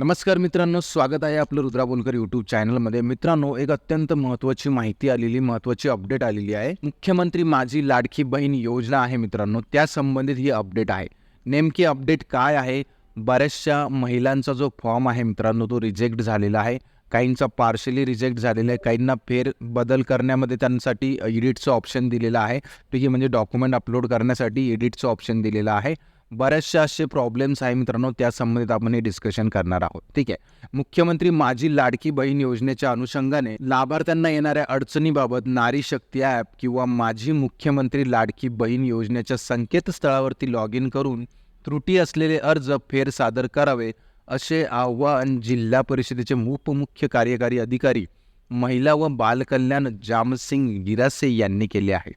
नमस्कार मित्रांनो स्वागत आहे आपलं रुद्रा बोलकर यूट्यूब चॅनलमध्ये मित्रांनो एक अत्यंत महत्त्वाची माहिती आलेली महत्त्वाची अपडेट आलेली आहे. मुख्यमंत्री माझी लाडकी बहीण योजना आहे मित्रांनो त्या संबंधित ही अपडेट आहे. नेमकी अपडेट काय आहे? बऱ्याचशा महिलांचा जो फॉर्म आहे मित्रांनो तो रिजेक्ट झालेला आहे. काहींचा पार्शली रिजेक्ट झालेला आहे काहींना फेर बदल करण्यामध्ये त्यांसाठी एडिटचं ऑप्शन दिलेलं आहे. ठीक आहे म्हणजे डॉक्युमेंट अपलोड करण्यासाठी एडिटचं ऑप्शन दिलेलं आहे. बऱ्याचशा असे प्रॉब्लेम्स आहे मित्रांनो त्या संबंधित आपण हे डिस्कशन करणार आहोत. ठीक आहे? मुख्यमंत्री माझी लाडकी बहीण योजनेच्या अनुषंगाने लाभार्थ्यांना येणाऱ्या अडचणीबाबत नारी शक्ती ॲप किंवा माझी मुख्यमंत्री लाडकी बहीण योजनेच्या संकेतस्थळावरती लॉग इन करून त्रुटी असलेले अर्ज फेर सादर करावे असे आव्हान जिल्हा परिषदेचे उपमुख्य कार्यकारी अधिकारी महिला व बालकल्याण जामसिंग गिरासे यांनी केले आहे.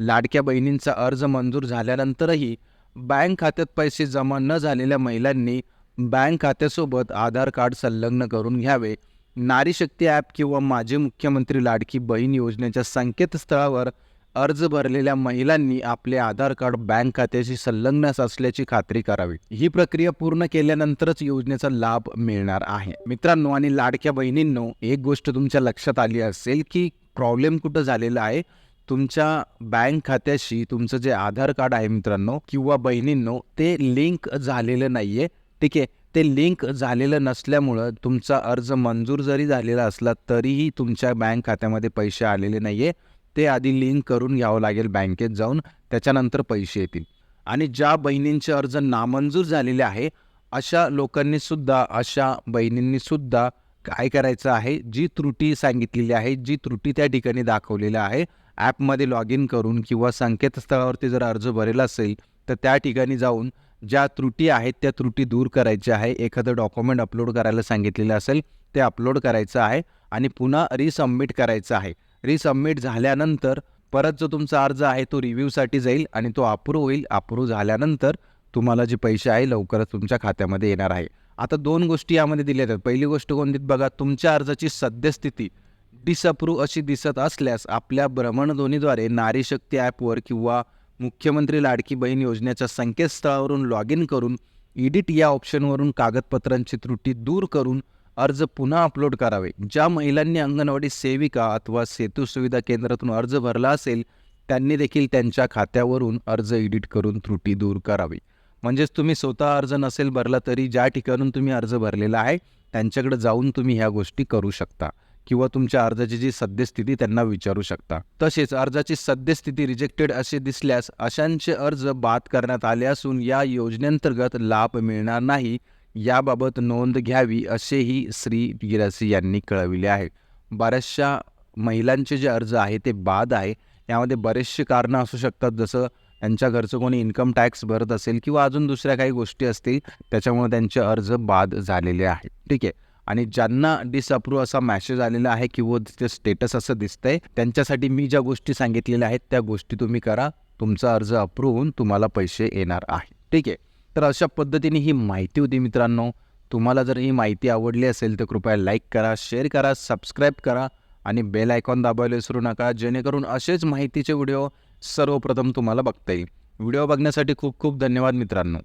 लाडक्या बहिणींचा अर्ज मंजूर झाल्यानंतरही बँक खात्यात पैसे जमा न झालेल्या महिलांनी बँक खात्यासोबत आधार कार्ड संलग्न करून घ्यावे. नारी शक्ती ॲप किंवा माझे मुख्यमंत्री लाडकी बहीण योजनेच्या संकेतस्थळावर अर्ज भरलेल्या महिलांनी आपले आधार कार्ड बँक खात्याशी संलग्न असल्याची खात्री करावी. ही प्रक्रिया पूर्ण केल्यानंतरच योजनेचा लाभ मिळणार आहे. मित्रांनो आणि लाडक्या बहिणींनो एक गोष्ट तुमच्या लक्षात आली असेल की प्रॉब्लेम कुठं झालेला आहे? तुमच्या बँक खात्याशी तुमचं जे आधार कार्ड आहे मित्रांनो किंवा बहिणींनो ते लिंक झालेलं नाही आहे ठीक आहे? ते लिंक झालेलं नसल्यामुळं तुमचा अर्ज मंजूर जरी झालेला असला तरीही तुमच्या बँक खात्यामध्ये पैसे आलेले नाही आहे ते आधी लिंक करून घ्यावं लागेल बँकेत जाऊन त्याच्यानंतर पैसे येतील. आणि ज्या बहिणींचे अर्ज नामंजूर झालेले आहे अशा लोकांनी सुद्धा अशा बहिणींनी सुद्धा काय करायचं आहे? जी त्रुटी सांगितलेली आहे जी त्रुटी त्या ठिकाणी दाखवलेली आहे ॲपमध्ये लॉग इन करून किंवा संकेतस्थळावरती जर अर्ज भरेला असेल तर त्या ठिकाणी जाऊन ज्या त्रुटी आहेत त्या त्रुटी दूर करायच्या आहे. एखादं डॉक्युमेंट अपलोड करायला सांगितलेलं असेल ते अपलोड करायचं आहे आणि पुन्हा रिसबमिट करायचं आहे. रिसबमिट झाल्यानंतर परत जो तुमचा अर्ज आहे तो रिव्ह्यूसाठी जाईल आणि तो अप्रूव्ह होईल. अप्रूव्ह झाल्यानंतर तुम्हाला जे पैसे आहे लवकरच तुमच्या खात्यामध्ये येणार आहे. आता दोन गोष्टी यामध्ये दिल्या आहेत पहिली गोष्ट कोणती? बघा तुमच्या अर्जाची सद्यस्थिती. डिसअप्रूव्ह अशी दिसत असल्यास आपल्या भ्रमणध्वनीद्वारे नारीशक्ती ॲपवर किंवा मुख्यमंत्री लाडकी बहीण योजनेच्या संकेतस्थळावरून लॉग इन करून एडिट या ऑप्शनवरून कागदपत्रांची त्रुटी दूर करून अर्ज पुन्हा अपलोड करावे. ज्या महिलांनी अंगणवाडी सेविका अथवा सेतू सुविधा केंद्रातून अर्ज भरला असेल त्यांनी देखील त्यांच्या खात्यावरून अर्ज एडिट करून त्रुटी दूर करावी. म्हणजेच तुम्ही स्वतः अर्ज नसेल भरला तरी ज्या ठिकाणून तुम्ही अर्ज भरलेला आहे त्यांच्याकडे जाऊन तुम्ही ह्या गोष्टी करू शकता. किंवा तुमच्या अर्जाची जी सद्यस्थिती त्यांना विचारू शकता. तसेच अर्जाची सद्यस्थिती रिजेक्टेड असे दिसल्यास अशांचे अर्ज बाद करण्यात आले असून या योजनेअंतर्गत लाभ मिळणार नाही याबाबत नोंद घ्यावी असेही श्री गिरासी यांनी कळविले आहे. बऱ्याचशा महिलांचे जे अर्ज आहे ते बाद आहे. यामध्ये बरेचसे कारणं असू शकतात जसं त्यांच्या घरचं कोणी इन्कम टॅक्स भरत असेल किंवा अजून दुसऱ्या काही गोष्टी असतील त्याच्यामुळे त्यांचे अर्ज बाद झालेले आहे ठीक आहे. आणि ज्यांना डिसअप्रूव्ह असा मॅसेज आलेला आहे किंवा तिथे स्टेटस असं दिसतंय त्यांच्यासाठी मी ज्या गोष्टी सांगितलेल्या आहेत त्या गोष्टी तुम्ही करा. तुमचा अर्ज अप्रूव्ह होऊन तुम्हाला पैसे येणार आहे. ठीक आहे? तर अशा पद्धतीने ही माहिती होती मित्रांनो. तुम्हाला जर ही माहिती आवडली असेल तर कृपया लाईक करा शेअर करा सबस्क्राईब करा आणि बेल आयकॉन दाबायला विसरू नका. जेणेकरून असेच माहितीचे व्हिडिओ सर्वप्रथम तुम्हाला बघता येईल. व्हिडिओ बघण्यासाठी खूप खूप धन्यवाद मित्रांनो.